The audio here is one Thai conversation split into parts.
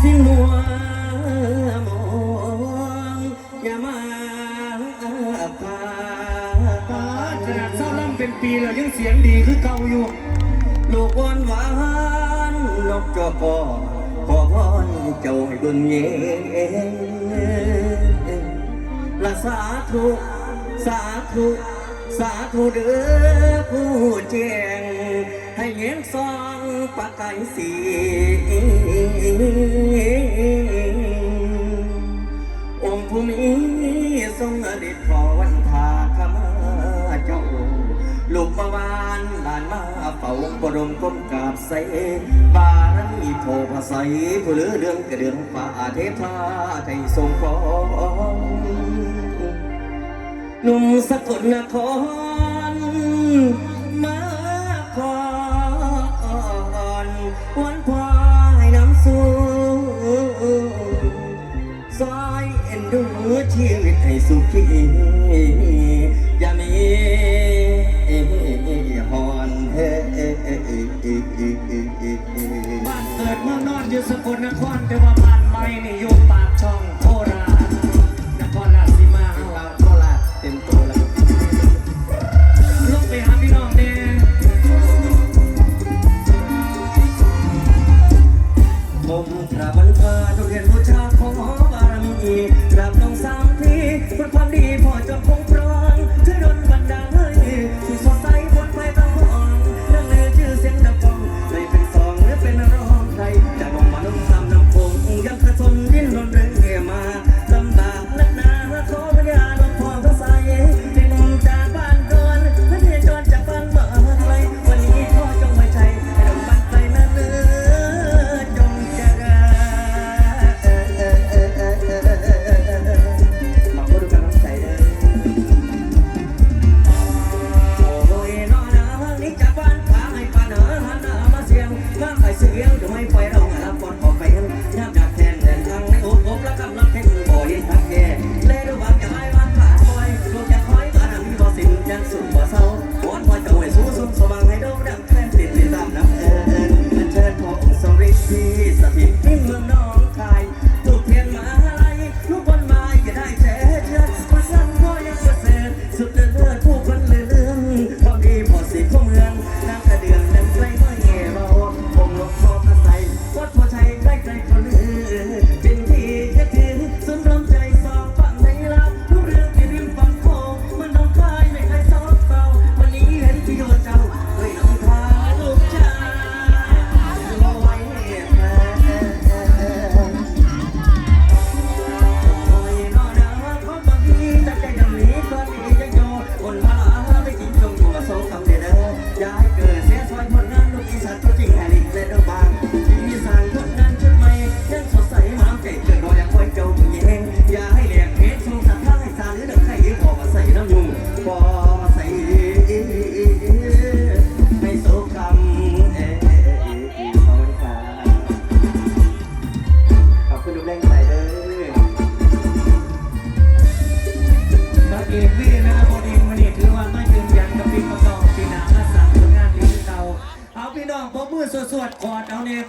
สิหัมยามาพาตาขนดเศร้าล่ำเป็นปีแล้วยังเสียงดีคือเก่าอยู่ลกวนวานนกจอกอขอพเจ้าให้บุญเย็นละสาธุ สาธุ สาธุเด้อผู้แจ้ง ให้เงี้ยงซองปากไก่สีองค์ภูมิทรงอดิษพอวันทาขมาเจ้าลูกมาวานลานมาเฝ้าบรมก้มกราบใสบารมีโทภาใสผู้เลือเรื่องกระเดื่องป่าเทพาไทยทรงฟ้องนุ่มสกุลนคร วอนพ่อให้น้ำสูงซอยเอ็นดูชีวิตให้สุขีอย่ามีหอนเฮ้บ้านเกิดเมืองนอนอยู่สกลนครแต่ว่าบ้านไม่นี่อยู่ปากช่อง กราบรรพาทุเรียนว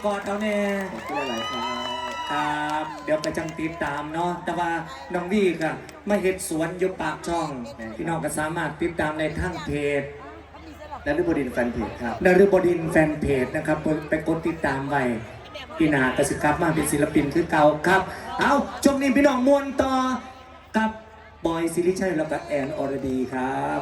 กอดเอาแน่ก็ได้หลายครับครับเดี๋ยวไปจังติดตามเนาะแต่ว่าน้องวีค่ก็ม่เห็ดสวนอยู่ปากช่อง พี่น้องก็สามารถติดตามในทั้งเพจนฤบดินแฟนเพจครับนฤบดินแฟนเพจนะครับไปกดติดตามไว้พี่นากระสิครับมาเป็นศิลปินคือเก่าครับ เอาช่วงนี้พี่น้องมวนต่อกับบอยซิลิชัยแล้วก็แอนออร์ดีครับ